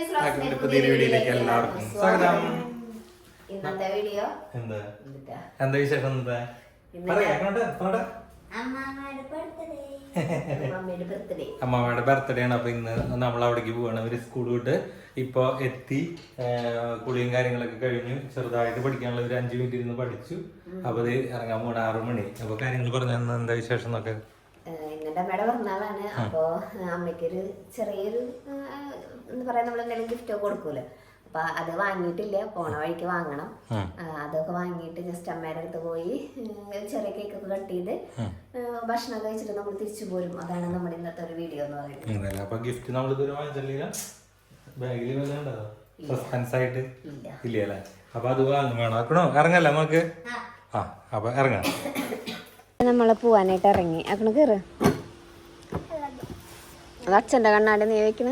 വീഡിയോയിലേക്ക് എല്ലാവർക്കും സ്വാഗതം. ഇന്നത്തെ വീഡിയോ? എന്താ? എന്താ വിശേഷം എന്താ അമ്മാമ്മയുടെ ബർത്ത്ഡേ അമ്മാമ്മയുടെ ബർത്ത്ഡേ ആണ്. അപ്പൊ ഇന്ന് നമ്മൾ അവിടേക്ക് പോവാണ്. അവർ സ്കൂൾ വിട്ട് ഇപ്പൊ എത്തി. കുളിയും കാര്യങ്ങളൊക്കെ കഴിഞ്ഞു. ചെറുതായിട്ട് പഠിക്കാനുള്ള ഒരു അഞ്ചു മിനിറ്റ് ഇരുന്ന് പഠിച്ചു. അപ്പൊ അത് ഇറങ്ങാൻ പോണ ആറു മണി. അപ്പൊ കാര്യങ്ങൾ പറഞ്ഞു എന്താ വിശേഷം എന്നൊക്കെ എന്റെ അമ്മയുടെ പിറന്നാളാണ്. അപ്പോ അമ്മയ്ക്കൊരു ചെറിയൊരു എന്ന് എന്താ പറയാ നമ്മൾ എന്തെങ്കിലും ഗിഫ്റ്റോ കൊടുക്കൂലോ? അപ്പൊ അത് വാങ്ങിയിട്ടില്ല. പോണ വഴിക്ക് വാങ്ങണം. അതൊക്കെ വാങ്ങിയിട്ട് ജസ്റ്റ് അമ്മയുടെ അടുത്ത് പോയി ചെറിയ കേക്ക് ഒക്കെ കട്ട് ചെയ്ത് ഭക്ഷണം കഴിച്ചിട്ട് നമ്മൾ തിരിച്ചു പോരും. അതാണ് നമ്മുടെ ഇന്നത്തെ ഒരു വീഡിയോ എന്ന് പറയുന്നത്. ഗിഫ്റ്റ് നമ്മൾ ഇതുവരെ വാങ്ങിച്ചില്ല ബാഗിൽ വല്ലതുണ്ടോ സസ്പെൻസ് ആയിട്ട് ഇല്ല. ഇല്ല. അല്ലേ അപ്പൊ അത് വാങ്ങും. വേണം? ഇറങ്ങല്ലേ നമുക്ക് ആ. അപ്പൊ ഇറങ്ങാം. നമ്മളെ പോവാനായിട്ട് ഇറങ്ങി. അക്കണ കയറ് അത് അച്ഛന്റെ കണ്ണാടി നീ വെക്കണ.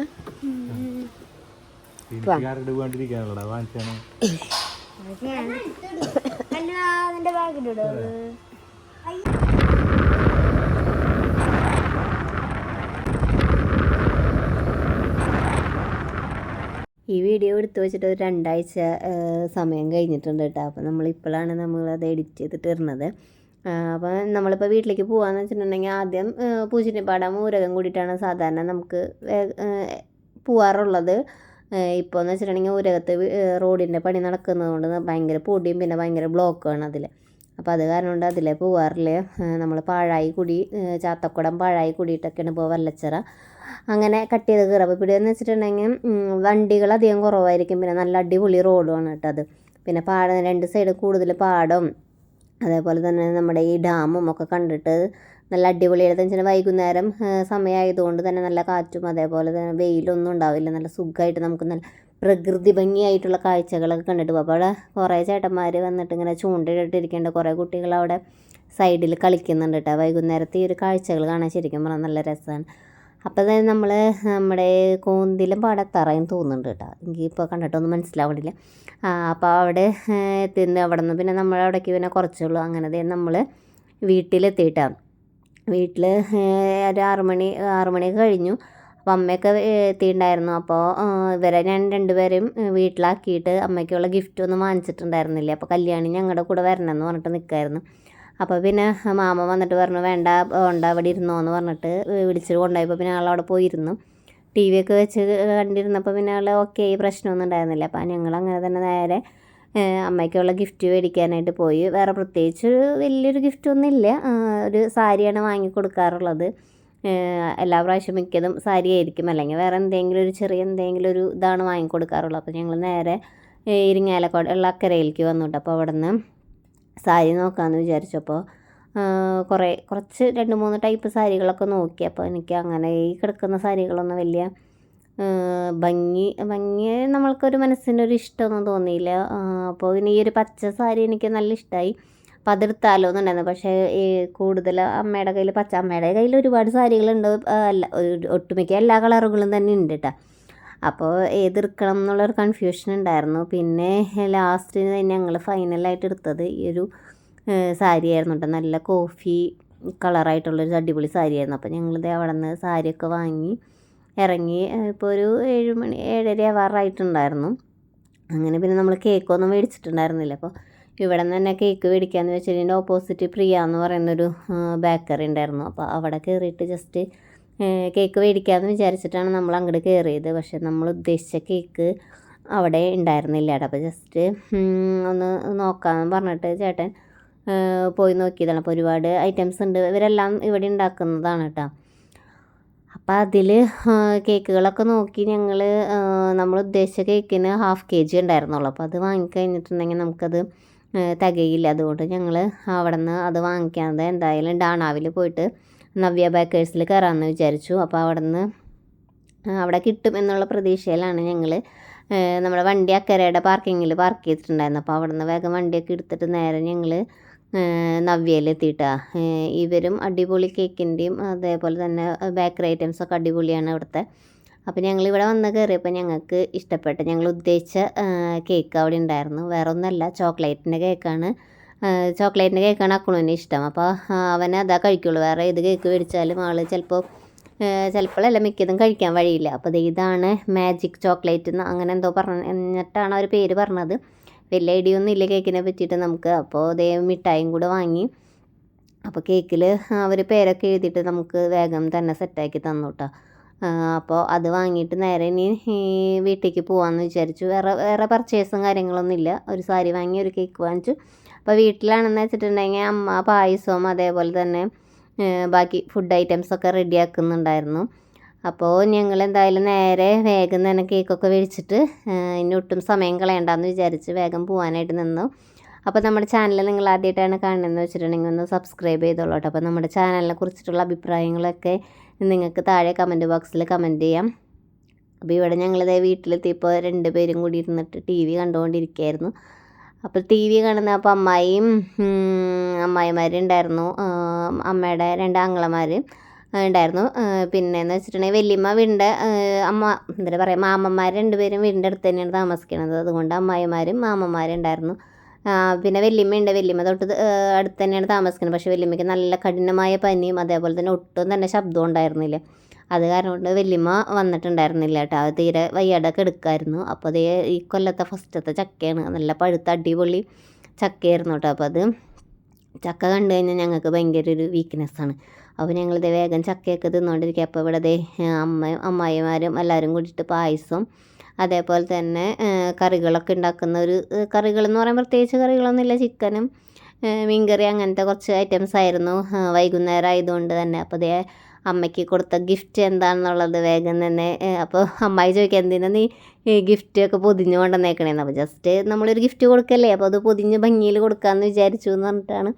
നിന്റെ ബാഗിലൂടെ ഈ വീഡിയോ എടുത്തു വെച്ചിട്ട് ഒരു രണ്ടാഴ്ച സമയം കഴിഞ്ഞിട്ടുണ്ട് കേട്ടോ. അപ്പോൾ നമ്മളിപ്പോഴാണ് നമ്മളത് എഡിറ്റ് ചെയ്തിട്ട് ഇടുന്നത്. അപ്പോൾ നമ്മളിപ്പോൾ വീട്ടിലേക്ക് പോകാമെന്ന് വെച്ചിട്ടുണ്ടെങ്കിൽ ആദ്യം പൂച്ചിനിപ്പാടം ഊരകം കൂടിയിട്ടാണ് സാധാരണ നമുക്ക് പോവാറുള്ളത്. ഇപ്പോൾ എന്ന് വെച്ചിട്ടുണ്ടെങ്കിൽ ഊരകത്ത് റോഡിന്റെ പണി നടക്കുന്നതുകൊണ്ട് ഭയങ്കര പൊടിയും പിന്നെ ഭയങ്കര ബ്ലോക്കുമാണ് അതിൽ അപ്പോൾ അത് കാരണം കൊണ്ട് അതിലെ പോവാറില്ല? നമ്മൾ പാഴായി കുടി ചാത്തക്കുടം പാഴായി കുടിയിട്ടൊക്കെയാണ് ഇപ്പോൾ വല്ലച്ചിറ. അങ്ങനെ കട്ട് ചെയ്ത് കയറുക. അപ്പോൾ ഇവിടെ വെച്ചിട്ടുണ്ടെങ്കിൽ വണ്ടികൾ അധികം കുറവായിരിക്കും. പിന്നെ നല്ല അടിപൊളി റോഡുമാണ് കേട്ടോ അത്. പിന്നെ പാടം രണ്ട് സൈഡ് കൂടുതൽ പാടം അതേപോലെ തന്നെ നമ്മുടെ ഈ ഡാമും ഒക്കെ കണ്ടിട്ട് നല്ല അടിപൊളിയായിട്ട് വെച്ചാൽ വൈകുന്നേരം സമയമായതുകൊണ്ട് തന്നെ നല്ല കാറ്റും അതേപോലെ തന്നെ വെയിലൊന്നും ഉണ്ടാവില്ല. നല്ല സുഖമായിട്ട് നമുക്ക് നല്ല പ്രകൃതി ഭംഗിയായിട്ടുള്ള കാഴ്ചകളൊക്കെ കണ്ടിട്ട് പോകും. അപ്പോൾ അവിടെ കുറേ ചേട്ടന്മാർ വന്നിട്ട് ഇങ്ങനെ ചൂണ്ടയിട്ടിരിക്കേണ്ട കുറേ കുട്ടികൾ അവിടെ സൈഡിൽ കളിക്കുന്നുണ്ട് കേട്ടോ. വൈകുന്നേരത്തെ ഈ ഒരു കാഴ്ചകൾ കാണാൻ ശരിക്കും പറഞ്ഞാൽ നല്ല രസമാണ്. അപ്പോൾ തന്നെ നമ്മൾ നമ്മുടെ കോന്തിലും പാടത്തറയും തോന്നുന്നുണ്ട് കേട്ടോ. എനിക്ക് ഇപ്പോൾ കണ്ടിട്ടൊന്നും മനസ്സിലാവണില്ല. അപ്പോൾ അവിടെ എത്തുന്ന അവിടെ നിന്ന് പിന്നെ നമ്മൾ അവിടേക്ക് പിന്നെ കുറച്ചുള്ളൂ അങ്ങനെ നമ്മൾ വീട്ടിലെത്തിയിട്ടാണ് വീട്ടിൽ ഒരു ആറുമണി മണി ആറ് മണിയൊക്കെ കഴിഞ്ഞു. അപ്പോൾ അമ്മയൊക്കെ എത്തിയിട്ടുണ്ടായിരുന്നു അപ്പോൾ ഇവരെ ഞാൻ രണ്ടുപേരെയും വീട്ടിലാക്കിയിട്ട് അമ്മയ്ക്കുള്ള ഗിഫ്റ്റ് ഒന്നും വാങ്ങിച്ചിട്ടുണ്ടായിരുന്നില്ല. അപ്പോൾ കല്യാണി ഞങ്ങളുടെ കൂടെ വരണം എന്ന് പറഞ്ഞിട്ട് നിൽക്കായിരുന്നു അപ്പോൾ പിന്നെ മാമ വന്നിട്ട് പറഞ്ഞു വേണ്ട വേണ്ട അവിടെ ഇരുന്നോ എന്ന് പറഞ്ഞിട്ട് വിളിച്ചിട്ട് കൊണ്ടുപോയപ്പോൾ പിന്നെ ആൾ അവിടെ പോയിരുന്നു. ടി വി ഒക്കെ വെച്ച് കണ്ടിരുന്നപ്പോൾ പിന്നെ ആൾ ഓക്കെ പ്രശ്നമൊന്നും ഉണ്ടായിരുന്നില്ല. അപ്പോൾ ഞങ്ങൾ അങ്ങനെ തന്നെ നേരെ അമ്മയ്ക്കുള്ള ഗിഫ്റ്റ് മേടിക്കാനായിട്ട് പോയി. വേറെ പ്രത്യേകിച്ച് ഒരു വലിയൊരു ഗിഫ്റ്റ് ഒന്നും ഇല്ല. ഒരു സാരിയാണ് വാങ്ങിക്കൊടുക്കാറുള്ളത് എല്ലാ പ്രാവശ്യം മിക്കതും സാരി ആയിരിക്കും. അല്ലെങ്കിൽ വേറെ എന്തെങ്കിലും ഒരു ചെറിയ എന്തെങ്കിലും ഒരു ഇതാണ് വാങ്ങിക്കൊടുക്കാറുള്ളത് അപ്പോൾ ഞങ്ങൾ നേരെ ഇരിങ്ങാലക്കോട് ഉള്ള അക്കരയിലേക്ക് വന്നു കേട്ടോ. അപ്പോൾ അവിടെ നിന്ന് സാരി നോക്കാമെന്ന് വിചാരിച്ചപ്പോൾ കുറേ കുറച്ച് രണ്ട് മൂന്ന് ടൈപ്പ് സാരികളൊക്കെ നോക്കി. അപ്പോൾ എനിക്ക് അങ്ങനെ ഈ കിടക്കുന്ന സാരികളൊന്നും വലിയ ഭംഗി ഭംഗി നമ്മൾക്കൊരു മനസ്സിനൊരു ഇഷ്ടമൊന്നും തോന്നിയില്ല. അപ്പോൾ ഇനി ഈ ഒരു പച്ച സാരി എനിക്ക് നല്ല ഇഷ്ടമായി അപ്പോൾ അതെടുത്താലോ എന്നുണ്ടായിരുന്നു പക്ഷേ ഈ കൂടുതൽ അമ്മയുടെ കയ്യിൽ പച്ച അമ്മയുടെ കയ്യിൽ ഒരുപാട് സാരികളുണ്ട്. അല്ല ഒട്ടുമിക്ക എല്ലാ കളറുകളും തന്നെ ഉണ്ട് കേട്ടോ അപ്പോൾ ഏതെടുക്കണം എന്നുള്ളൊരു കൺഫ്യൂഷൻ ഉണ്ടായിരുന്നു. പിന്നെ ലാസ്റ്റ് ഞങ്ങൾ ഫൈനലായിട്ട് എടുത്തത് ഈ ഒരു സാരി ആയിരുന്നു കേട്ടോ നല്ല കോഫി കളറായിട്ടുള്ളൊരു അടിപൊളി സാരിയായിരുന്നു അപ്പോൾ ഞങ്ങളിത് അവിടെ നിന്ന് സാരിയൊക്കെ വാങ്ങി ഇറങ്ങി ഇപ്പോൾ ഒരു ഏഴ് മണി ഏഴര ആവാറായിട്ടുണ്ടായിരുന്നു. അങ്ങനെ പിന്നെ നമ്മൾ കേക്കൊന്നും മേടിച്ചിട്ടുണ്ടായിരുന്നില്ല. അപ്പോൾ ഇവിടെ നിന്ന് തന്നെ കേക്ക് മേടിക്കാമെന്ന് വെച്ചിട്ടുണ്ടെങ്കിൽ ഓപ്പോസിറ്റ് പ്രിയ എന്ന് പറയുന്നൊരു ബേക്കറി ഉണ്ടായിരുന്നു. അപ്പോൾ അവിടെ കയറിയിട്ട് ജസ്റ്റ് കേക്ക് മേടിക്കാമെന്ന് വിചാരിച്ചിട്ടാണ് നമ്മൾ അങ്ങോട്ട് കയറിയത് പക്ഷെ നമ്മൾ ഉദ്ദേശിച്ച കേക്ക് അവിടെ ഉണ്ടായിരുന്നില്ല കേട്ടോ. അപ്പോൾ ജസ്റ്റ് ഒന്ന് നോക്കാമെന്ന് പറഞ്ഞിട്ട് ചേട്ടൻ പോയി നോക്കിയതാണ്. അപ്പോൾ ഒരുപാട് ഐറ്റംസ് ഉണ്ട്. ഇവരെല്ലാം ഇവിടെ ഉണ്ടാക്കുന്നതാണ് കേട്ടോ. അപ്പം അതിൽ കേക്കുകളൊക്കെ നോക്കി ഞങ്ങൾ നമ്മൾ ഉദ്ദേശിച്ച കേക്കിന് ഹാഫ് കെ ജി ഉണ്ടായിരുന്നുള്ളൂ. അപ്പോൾ അത് വാങ്ങിക്കഴിഞ്ഞിട്ടുണ്ടെങ്കിൽ നമുക്കത് തികയില്ല. അതുകൊണ്ട് ഞങ്ങൾ അവിടെ നിന്ന് അത് വാങ്ങിക്കാതെ എന്തായാലും ഡാണാവിൽ പോയിട്ട് നവ്യ ബേക്കേഴ്സിൽ കയറാമെന്ന് വിചാരിച്ചു. അപ്പോൾ അവിടെ നിന്ന് അവിടെ കിട്ടും എന്നുള്ള പ്രതീക്ഷയിലാണ് ഞങ്ങൾ നമ്മുടെ വണ്ടി അക്കരയുടെ പാർക്കിങ്ങിൽ പാർക്ക് ചെയ്തിട്ടുണ്ടായിരുന്നു അപ്പോൾ അവിടെ നിന്ന് വേഗം വണ്ടിയൊക്കെ എടുത്തിട്ട് നേരെ ഞങ്ങൾ നവ്യയിലെത്തിയിട്ടാ ഇവരും അടിപൊളി കേക്കിന്റെയും അതേപോലെ തന്നെ ബേക്കറി ഐറ്റംസ് ഒക്കെ അടിപൊളിയാണ് അവിടുത്തെ. അപ്പോൾ ഞങ്ങൾ ഇവിടെ വന്ന് കയറിയപ്പോൾ ഞങ്ങൾക്ക് ഇഷ്ടപ്പെട്ട ഞങ്ങൾ ഉദ്ദേശിച്ച കേക്ക് അവിടെ ഉണ്ടായിരുന്നു. വേറെ ഒന്നല്ല ചോക്ലേറ്റിന്റെ കേക്കാണ്. ചോക്ലേറ്റിന്റെ കേക്കാണ് അക്കുണുവിന് ഇഷ്ടം. അപ്പോൾ അവന് അതാ കഴിക്കുള്ളൂ. വേറെ ഏത് കേക്ക് മേടിച്ചാലും ആൾ ചിലപ്പോൾ ചിലപ്പോഴല്ല മിക്കതും കഴിക്കാൻ വഴിയില്ല. അപ്പോൾ ഇതാണ് മാജിക് ചോക്ലേറ്റ് എന്ന് അങ്ങനെ എന്തോ പറഞ്ഞിട്ടാണ് അവർ പേര് പറഞ്ഞത്. വലിയ ഐഡിയൊന്നും ഇല്ല കേക്കിനെ പറ്റിയിട്ട് നമുക്ക്. അപ്പോൾ അതേ മിഠായും കൂടെ വാങ്ങി. അപ്പോൾ കേക്കിൽ അവർ പേരൊക്കെ എഴുതിയിട്ട് നമുക്ക് വേഗം തന്നെ സെറ്റാക്കി തന്നു കേട്ടോ അപ്പോൾ അത് വാങ്ങിയിട്ട് നേരെ ഇനി വീട്ടിലേക്ക് പോകാമെന്ന് വിചാരിച്ചു. വേറെ വേറെ പർച്ചേസും കാര്യങ്ങളൊന്നും ഇല്ല. ഒരു സാരി വാങ്ങി ഒരു കേക്ക് വാങ്ങിച്ചു. അപ്പോൾ വീട്ടിലാണെന്ന് വെച്ചിട്ടുണ്ടെങ്കിൽ അമ്മ പായസവും അതേപോലെ തന്നെ ബാക്കി ഫുഡ് ഐറ്റംസൊക്കെ റെഡിയാക്കുന്നുണ്ടായിരുന്നു അപ്പോൾ ഞങ്ങൾ എന്തായാലും നേരെ വേഗം തന്നെ കേക്കൊക്കെ മേടിച്ചിട്ട് ഏഹ് ഇനി ഒട്ടും സമയം കളയണ്ടെന്ന് വിചാരിച്ച് വേഗം പോകാനായിട്ട് നിന്നു. അപ്പോൾ നമ്മുടെ ചാനൽ നിങ്ങൾ ആദ്യമായിട്ടാണ് കാണുന്നതെന്ന് വെച്ചിട്ടുണ്ടെങ്കിൽ ഒന്ന് സബ്സ്ക്രൈബ് ചെയ്തോളൂ കേട്ടോ അപ്പോൾ നമ്മുടെ ചാനലിനെ കുറിച്ചിട്ടുള്ള അഭിപ്രായങ്ങളൊക്കെ നിങ്ങൾക്ക് താഴെ കമന്റ് ബോക്സിൽ കമന്റ് ചെയ്യാം. അപ്പോൾ ഇവിടെ ഞങ്ങളിതേ വീട്ടിലെത്തിയപ്പോൾ രണ്ട് പേരും കൂടി ഇരുന്നിട്ട് ടി വി കണ്ടുകൊണ്ടിരിക്കുകയായിരുന്നു. അപ്പോൾ ടി വി കാണുന്ന അപ്പോൾ അമ്മായിയും അമ്മായിമാരും ഉണ്ടായിരുന്നു. അമ്മയുടെ രണ്ട് ആങ്ങളമാർ ഉണ്ടായിരുന്നു. പിന്നെയെന്ന് വെച്ചിട്ടുണ്ടെങ്കിൽ വലിയമ്മ വീടിന്റെ അമ്മ എന്താ പറയുക മാമന്മാർ രണ്ടുപേരും വീടിന്റെ അടുത്ത് തന്നെയാണ് താമസിക്കുന്നത് അതുകൊണ്ട് അമ്മായിമാരും മാമന്മാരും ഉണ്ടായിരുന്നു. ആ, പിന്നെ വല്യമ്മയുണ്ട്. വല്യമ്മ തൊട്ട് അടുത്ത് തന്നെയാണ് താമസിക്കുന്നത് പക്ഷേ വല്യമ്മയ്ക്ക് നല്ല കഠിനമായ പനിയും അതേപോലെ തന്നെ ഒട്ടും തന്നെ ശബ്ദവും ഉണ്ടായിരുന്നില്ല. അത് കാരണം കൊണ്ട് വല്യമ്മ വന്നിട്ടുണ്ടായിരുന്നില്ല കേട്ടോ. അത് തീരെ വയ്യാടൊക്കെ എടുക്കായിരുന്നു. അപ്പോൾ അതേ ഈ കൊല്ലത്തെ ഫസ്റ്റത്തെ ചക്കയാണ്. നല്ല പഴുത്ത അടിപൊളി ചക്കയായിരുന്നു കേട്ടോ. അപ്പോൾ അത് ചക്ക കണ്ടു കഴിഞ്ഞാൽ ഞങ്ങൾക്ക് ഭയങ്കര ഒരു വീക്ക്നെസ്സാണ് അപ്പോൾ ഞങ്ങളിത് വേഗം ചക്കയൊക്കെ തിന്നുകൊണ്ടിരിക്കുക അപ്പോൾ ഇവിടെ ദേ അമ്മയും അമ്മായിമാരും എല്ലാവരും കൂടിയിട്ട് പായസം അതേപോലെ തന്നെ കറികളൊക്കെ ഉണ്ടാക്കുന്ന ഒരു കറികൾ എന്ന് പറയാൻ പ്രത്യേകിച്ച് കറികളൊന്നുമില്ല. ചിക്കനും മീൻകറി അങ്ങനത്തെ കുറച്ച് ഐറ്റംസ് ആയിരുന്നു വൈകുന്നേരം ആയതുകൊണ്ട് തന്നെ. അപ്പോൾ ദേ അമ്മയ്ക്ക് കൊടുത്ത ഗിഫ്റ്റ് എന്താണെന്നുള്ളത് വേഗം തന്നെ അപ്പോൾ അമ്മായി ചോദിക്കുക എന്തിനാ നീ ഗിഫ്റ്റ് ഒക്കെ പൊതിഞ്ഞ് കൊണ്ടുവന്നേക്കണേന്ന് അപ്പോൾ ജസ്റ്റ് നമ്മളൊരു ഗിഫ്റ്റ് കൊടുക്കല്ലേ അപ്പോൾ അത് പൊതിഞ്ഞ് ഭംഗിയിൽ കൊടുക്കാമെന്ന് വിചാരിച്ചു എന്ന് പറഞ്ഞിട്ടാണ്.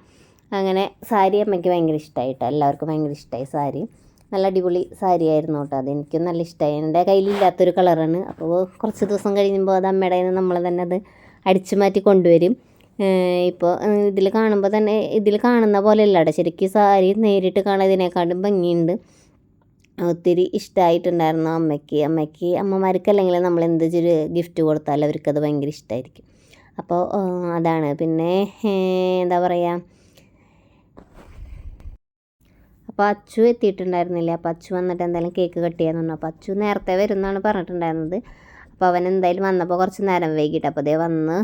അങ്ങനെ സാരി അമ്മയ്ക്ക് ഭയങ്കര ഇഷ്ടമായിട്ടോ എല്ലാവർക്കും ഭയങ്കര ഇഷ്ടമായി സാരി. നല്ല അടിപൊളി സാരി ആയിരുന്നു കേട്ടോ അതെനിക്കും നല്ല ഇഷ്ടമായി എന്റെ കയ്യിലില്ലാത്തൊരു കളറാണ് അപ്പോൾ കുറച്ച് ദിവസം കഴിയുമ്പോൾ അത് അമ്മയുടെ നമ്മൾ തന്നെ അത് അടിച്ചു മാറ്റി കൊണ്ടുവരും. ഇപ്പോൾ ഇതിൽ കാണുമ്പോൾ തന്നെ ഇതിൽ കാണുന്ന പോലെ അല്ല കേട്ടോ ശരിക്കും സാരി നേരിട്ട് കാണുന്നതിനേക്കാളും ഭംഗിയുണ്ട്. ഒത്തിരി ഇഷ്ടമായിട്ടുണ്ടായിരുന്നു അമ്മയ്ക്ക്. അമ്മയ്ക്ക് അമ്മമാർക്ക് അല്ലെങ്കിൽ നമ്മൾ എന്ത് ഗിഫ്റ്റ് കൊടുത്താൽ അവർക്കത് ഭയങ്കര ഇഷ്ടമായിരിക്കും അപ്പോൾ അതാണ്. പിന്നെ എന്താ പറയുക അപ്പോൾ അച്ചു എത്തിയിട്ടുണ്ടായിരുന്നില്ല? അപ്പോൾ അച്ചു വന്നിട്ട് എന്തായാലും കേക്ക് കട്ട് ചെയ്യാന്ന് പറഞ്ഞു. അപ്പോൾ അച്ചു നേരത്തെ വരുമെന്നാണ് പറഞ്ഞിട്ടുണ്ടായിരുന്നത്. അപ്പോൾ അവൻ എന്തായാലും വന്നപ്പോൾ കുറച്ച് നേരം വൈകിട്ട് അപ്പോൾ അതേ വന്ന്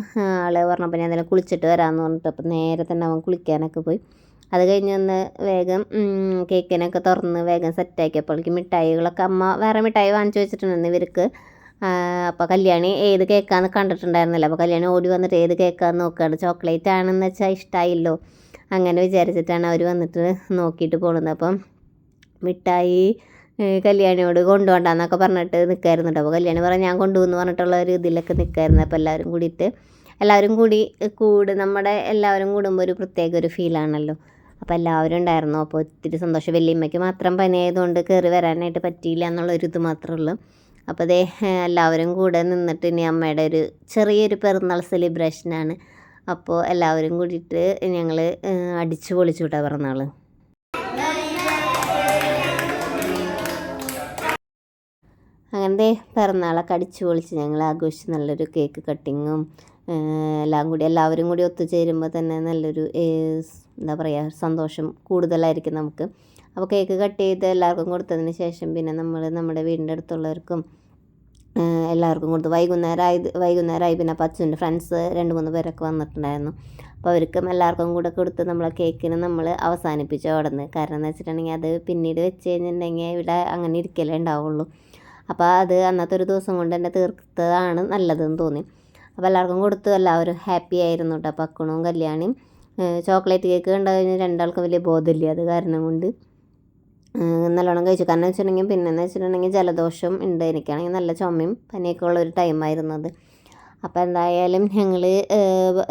ആൾ പറഞ്ഞപ്പോൾ ഞാൻ എന്തായാലും കുളിച്ചിട്ട് വരാമെന്ന് പറഞ്ഞിട്ട് അപ്പോൾ നേരെ തന്നെ അവൻ കുളിക്കാനൊക്കെ പോയി. അത് കഴിഞ്ഞ് വന്ന് വേഗം കേക്കിനൊക്കെ തുറന്ന് വേഗം സെറ്റാക്കിയപ്പോഴേക്ക് മിഠായികളൊക്കെ അമ്മ വേറെ മിഠായി വാങ്ങിച്ചു വെച്ചിട്ടുണ്ടായിരുന്നു ഇവർക്ക്. അപ്പോൾ കല്യാണി ഏത് കേക്കാന്ന് കണ്ടിട്ടുണ്ടായിരുന്നില്ല. അപ്പോൾ കല്യാണി ഓടി വന്നിട്ട് ഏത് കേക്കാന്ന് നോക്കുകയാണ് ചോക്ലേറ്റ് ആണെന്ന് വെച്ചാൽ ഇഷ്ടമായില്ലോ അങ്ങനെ വിചാരിച്ചിട്ടാണ് അവർ വന്നിട്ട് നോക്കിയിട്ട് പോകുന്നത് അപ്പം മിഠായി കല്യാണിയോട് കൊണ്ടുപോകണ്ടെന്നൊക്കെ പറഞ്ഞിട്ട് നിൽക്കായിരുന്നു കേട്ടോ അപ്പോൾ കല്യാണി പറഞ്ഞ് ഞാൻ കൊണ്ടുപോകുന്നു പറഞ്ഞിട്ടുള്ള ഒരു ഇതിലൊക്കെ നിൽക്കായിരുന്നു അപ്പോൾ എല്ലാവരും കൂടിയിട്ട് എല്ലാവരും കൂടി കൂട് നമ്മുടെ എല്ലാവരും കൂടുമ്പോൾ ഒരു പ്രത്യേക ഒരു ഫീലാണല്ലോ അപ്പോൾ എല്ലാവരും ഉണ്ടായിരുന്നു. അപ്പോൾ ഒത്തിരി സന്തോഷം. വലിയമ്മയ്ക്ക് മാത്രം പനിയായതുകൊണ്ട് കയറി വരാനായിട്ട് പറ്റിയില്ല എന്നുള്ളൊരു ഇത് മാത്രമേ ഉള്ളൂ അപ്പോൾ അതേ എല്ലാവരും കൂടെ നിന്നിട്ട് ഇനി അമ്മയുടെ ഒരു ചെറിയൊരു പിറന്നാൾ സെലിബ്രേഷനാണ് അപ്പോൾ എല്ലാവരും കൂടിയിട്ട് ഞങ്ങൾ അടിച്ചു പൊളിച്ചു കൂട്ടാ പിറന്നാൾ അങ്ങനത്തെ പിറന്നാളൊക്കെ അടിച്ചു പൊളിച്ച് ഞങ്ങൾ ആഘോഷിച്ച് നല്ലൊരു കേക്ക് കട്ടിങ്ങും എല്ലാം കൂടി എല്ലാവരും കൂടി ഒത്തുചേരുമ്പോൾ തന്നെ നല്ലൊരു എന്താ പറയുക സന്തോഷം കൂടുതലായിരിക്കും നമുക്ക്. അപ്പോൾ കേക്ക് കട്ട് ചെയ്ത് എല്ലാവർക്കും കൊടുത്തതിന് ശേഷം പിന്നെ നമ്മൾ നമ്മുടെ വീടിന്റെ അടുത്തുള്ളവർക്കും എല്ലാവർക്കും കൊടുത്തു വൈകുന്നേരം ആയത് വൈകുന്നേരമായി പിന്നെ പച്ചുവിന്റെ ഫ്രണ്ട്സ് രണ്ട് മൂന്ന് പേരൊക്കെ വന്നിട്ടുണ്ടായിരുന്നു. അപ്പോൾ അവർക്കും എല്ലാവർക്കും കൂടെ കൊടുത്ത് നമ്മളെ കേക്കിന് നമ്മൾ അവസാനിപ്പിച്ചു അവിടെ നിന്ന് കാരണം എന്ന് വെച്ചിട്ടുണ്ടെങ്കിൽ അത് പിന്നീട് വെച്ച് കഴിഞ്ഞിട്ടുണ്ടെങ്കിൽ ഇവിടെ അങ്ങനെ ഇരിക്കലേ ഉണ്ടാവുള്ളൂ. അപ്പോൾ അത് അന്നത്തെ ഒരു ദിവസം കൊണ്ട് തന്നെ തീർത്തതാണ് നല്ലതെന്ന് തോന്നി. അപ്പോൾ എല്ലാവർക്കും കൊടുത്തു. എല്ലാവരും ഹാപ്പി ആയിരുന്നു കേട്ടോ പക്കണവും കല്യാണിയും ചോക്ലേറ്റ് കേക്ക് കണ്ടു കഴിഞ്ഞാൽ രണ്ടാൾക്കും വലിയ ബോധമില്ല. അത് കാരണം കൊണ്ട് നല്ലോണം കഴിച്ചു. കാരണം വെച്ചിട്ടുണ്ടെങ്കിൽ പിന്നെന്ന് വെച്ചിട്ടുണ്ടെങ്കിൽ ജലദോഷം ഉണ്ട് എനിക്കാണെങ്കിൽ നല്ല ചുമയും പനിയൊക്കെ ഉള്ള ഒരു അത്. അപ്പോൾ എന്തായാലും ഞങ്ങൾ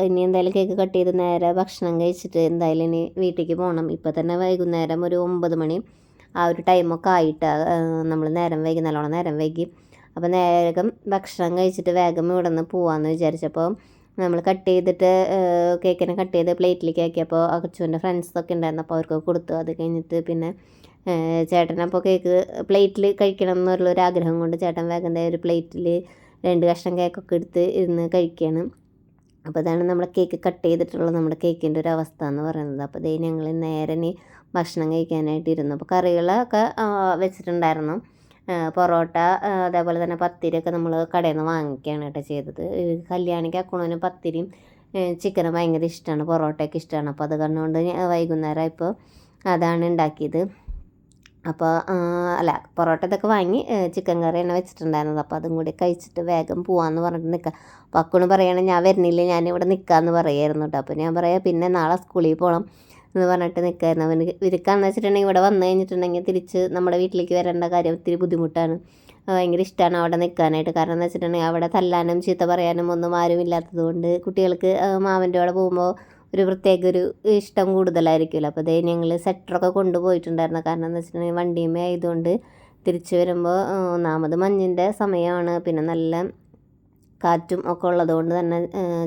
ഇനി എന്തായാലും കേക്ക് കട്ട് ചെയ്ത് നേരെ ഭക്ഷണം കഴിച്ചിട്ട് എന്തായാലും ഇനി വീട്ടിലേക്ക് പോകണം ഇപ്പോൾ തന്നെ വൈകുന്നേരം ഒരു ഒമ്പത് മണി ആ ഒരു ടൈമൊക്കെ ആയിട്ട് നമ്മൾ നേരം വൈകി നല്ലോണം നേരം വൈകി. അപ്പോൾ വേഗം ഭക്ഷണം കഴിച്ചിട്ട് വേഗം ഇവിടെ നിന്ന് പോവാമെന്ന് വിചാരിച്ചപ്പോൾ നമ്മൾ കട്ട് ചെയ്തിട്ട് കേക്കിനെ കട്ട് ചെയ്ത് പ്ലേറ്റിലേക്ക് ആക്കിയപ്പോൾ അച്ചുവിന്റെ ഫ്രണ്ട്സൊക്കെ ഉണ്ടായിരുന്നു അപ്പോൾ അവർക്ക് കൊടുത്തു. അത് കഴിഞ്ഞിട്ട് പിന്നെ ചേട്ടനപ്പോൾ കേക്ക് പ്ലേറ്റിൽ കഴിക്കണം എന്നുള്ള ഒരു ആഗ്രഹം കൊണ്ട് ചേട്ടൻ വേഗം ഒരു പ്ലേറ്റിൽ രണ്ട് കഷ്ണം കേക്കൊക്കെ എടുത്ത് ഇരുന്ന് കഴിക്കുകയാണ് അപ്പോൾ അതാണ് നമ്മളെ കേക്ക് കട്ട് ചെയ്തിട്ടുള്ള നമ്മുടെ കേക്കിന്റെ ഒരു അവസ്ഥ എന്ന് പറയുന്നത്. അപ്പോൾ ഇതേ ഞങ്ങൾ നേരെ ഭക്ഷണം കഴിക്കാനായിട്ട് ഇരുന്നു. അപ്പോൾ കറികളൊക്കെ വെച്ചിട്ടുണ്ടായിരുന്നു. പൊറോട്ട അതേപോലെ തന്നെ പത്തിരിയൊക്കെ നമ്മൾ കടയിൽ നിന്ന് വാങ്ങിക്കുകയാണ് കേട്ടോ ചെയ്തത്. കല്യാണിക്ക് അക്കുണുവിന് പത്തിരിയും ചിക്കനും ഭയങ്കര ഇഷ്ടമാണ് പൊറോട്ടയൊക്കെ ഇഷ്ടമാണ് അപ്പോൾ അത് കണ്ടുകൊണ്ട് വൈകുന്നേരം ഇപ്പോൾ അതാണ് ഉണ്ടാക്കിയത് അപ്പോൾ അല്ല പൊറോട്ട ഇതൊക്കെ വാങ്ങി ചിക്കൻ കറി തന്നെ വെച്ചിട്ടുണ്ടായിരുന്നത്. അപ്പോൾ അതും കൂടി കഴിച്ചിട്ട് വേഗം പോവാമെന്ന് പറഞ്ഞിട്ട് നിൽക്കാം അപ്പോൾ അക്കുണ് പറയുകയാണെങ്കിൽ ഞാൻ വരുന്നില്ല ഞാനിവിടെ നിൽക്കാമെന്ന് പറയായിരുന്നു കേട്ടോ അപ്പോൾ ഞാൻ പറയാം പിന്നെ നാളെ സ്കൂളിൽ പോകണം എന്ന് പറഞ്ഞിട്ട് നിൽക്കായിരുന്നു അവന് ഇവർക്കാണെന്ന് വെച്ചിട്ടുണ്ടെങ്കിൽ ഇവിടെ വന്നു കഴിഞ്ഞിട്ടുണ്ടെങ്കിൽ തിരിച്ച് നമ്മുടെ വീട്ടിലേക്ക് വരേണ്ട കാര്യം ഒത്തിരി ബുദ്ധിമുട്ടാണ്. ഭയങ്കര ഇഷ്ടമാണ് അവിടെ നിൽക്കാനായിട്ട് കാരണം എന്ന് വെച്ചിട്ടുണ്ടെങ്കിൽ അവിടെ തല്ലാനും ചീത്ത പറയാനും ഒന്നും ആരും ഇല്ലാത്തത് കൊണ്ട് കുട്ടികൾക്ക് മാമന്റെ അവിടെ പോകുമ്പോൾ ഒരു പ്രത്യേക ഒരു ഇഷ്ടം കൂടുതലായിരിക്കുമല്ലോ. അപ്പോൾ അതേ ഞങ്ങൾ സെറ്ററൊക്കെ കൊണ്ടുപോയിട്ടുണ്ടായിരുന്നു. കാരണം എന്ന് വെച്ചിട്ടുണ്ടെങ്കിൽ വണ്ടിയുമേ ആയതുകൊണ്ട് തിരിച്ച് വരുമ്പോൾ ഒന്നാമത് മഞ്ഞിന്റെ സമയമാണ്. പിന്നെ നല്ല കാറ്റും ഒക്കെ ഉള്ളതുകൊണ്ട് തന്നെ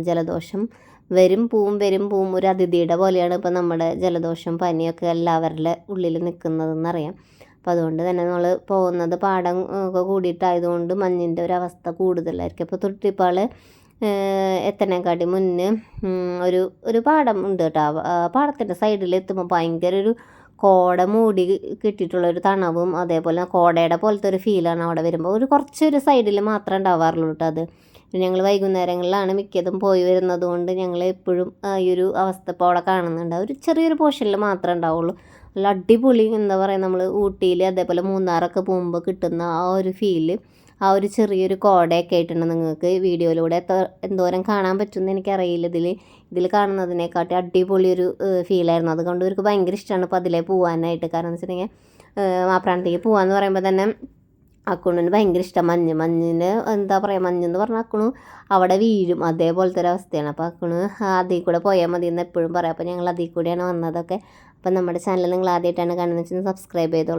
ജലദോഷം വരും. പൂവും വരും. പൂവും ഒരു അതിഥിയുടെ പോലെയാണ് ഇപ്പോൾ നമ്മുടെ ജലദോഷം പനിയൊക്കെ എല്ലാവരുടെ ഉള്ളിൽ നിൽക്കുന്നതെന്നറിയാം. അപ്പോൾ അതുകൊണ്ട് തന്നെ നമ്മൾ പോകുന്നത് പാടം ഒക്കെ കൂടിയിട്ടായതുകൊണ്ട് മഞ്ഞിന്റെ ഒരു അവസ്ഥ കൂടുതലായിരിക്കും. അപ്പോൾ തൊട്ടിപ്പാൾ എത്തനേക്കാട്ടി മുന്നേ ഒരു ഒരു പാടം ഉണ്ട് കേട്ടോ. പാടത്തിന്റെ സൈഡിൽ എത്തുമ്പോൾ ഭയങ്കര ഒരു കോട മൂടി കിട്ടിയിട്ടുള്ള ഒരു തണവും അതേപോലെ കോടയുടെ പോലത്തെ ഒരു ഫീലാണ് അവിടെ വരുമ്പോൾ. ഒരു കുറച്ചൊരു സൈഡിൽ മാത്രമേ ഉണ്ടാവാറുള്ളൂ കേട്ടോ അത്. ഞങ്ങൾ വൈകുന്നേരങ്ങളിലാണ് മിക്കതും പോയി വരുന്നത് കൊണ്ട് ഞങ്ങൾ എപ്പോഴും ആ ഈ ഒരു അവസ്ഥ ഇപ്പോൾ അവിടെ കാണുന്നുണ്ട്. ഒരു ചെറിയൊരു പോർഷനിൽ മാത്രമേ ഉണ്ടാവുള്ളൂ. നല്ല അടിപൊളി എന്താ പറയുക നമ്മൾ ഊട്ടിയിൽ അതേപോലെ മൂന്നാറൊക്കെ പോകുമ്പോൾ കിട്ടുന്ന ആ ഒരു ഫീൽ ആ ഒരു ചെറിയൊരു കോടയൊക്കെ ആയിട്ടുണ്ട് നിങ്ങൾക്ക് വീഡിയോയിലൂടെ. എന്തോരം കാണാൻ പറ്റുമെന്ന് എനിക്കറിയില്ല. ഇതിൽ ഇതിൽ കാണുന്നതിനെക്കാട്ടി അടിപൊളി ഒരു ഫീലായിരുന്നു. അതുകൊണ്ട് ഇവർക്ക് ഭയങ്കര ഇഷ്ടമാണ് ഇപ്പോൾ അതിലേ പോകാനായിട്ട് കാരണം എന്ന് വെച്ചിട്ടുണ്ടെങ്കിൽ മാപ്രാണത്തേക്ക് പോകാമെന്ന് പറയുമ്പോൾ തന്നെ അക്കുണിന് ഭയങ്കര ഇഷ്ടം. മഞ്ഞ് മഞ്ഞിന് എന്താ പറയുക മഞ്ഞെന്ന് പറഞ്ഞാൽ അക്കുണു അവിടെ വീഴും. അതേപോലത്തെ ഒരു അവസ്ഥയാണ് അപ്പോൾ അക്കുണ് അതിൽ കൂടെ പോയാൽ മതി എന്ന് എപ്പോഴും പറയാം. അപ്പോൾ ഞങ്ങൾ അതിൽ കൂടെയാണ് വന്നതൊക്കെ അപ്പോൾ നമ്മുടെ ചാനൽ നിങ്ങൾ ആദ്യമായിട്ടാണ് കാണുന്നത്. വെച്ചാൽ സബ്സ്ക്രൈബ് ചെയ്തോളൂ.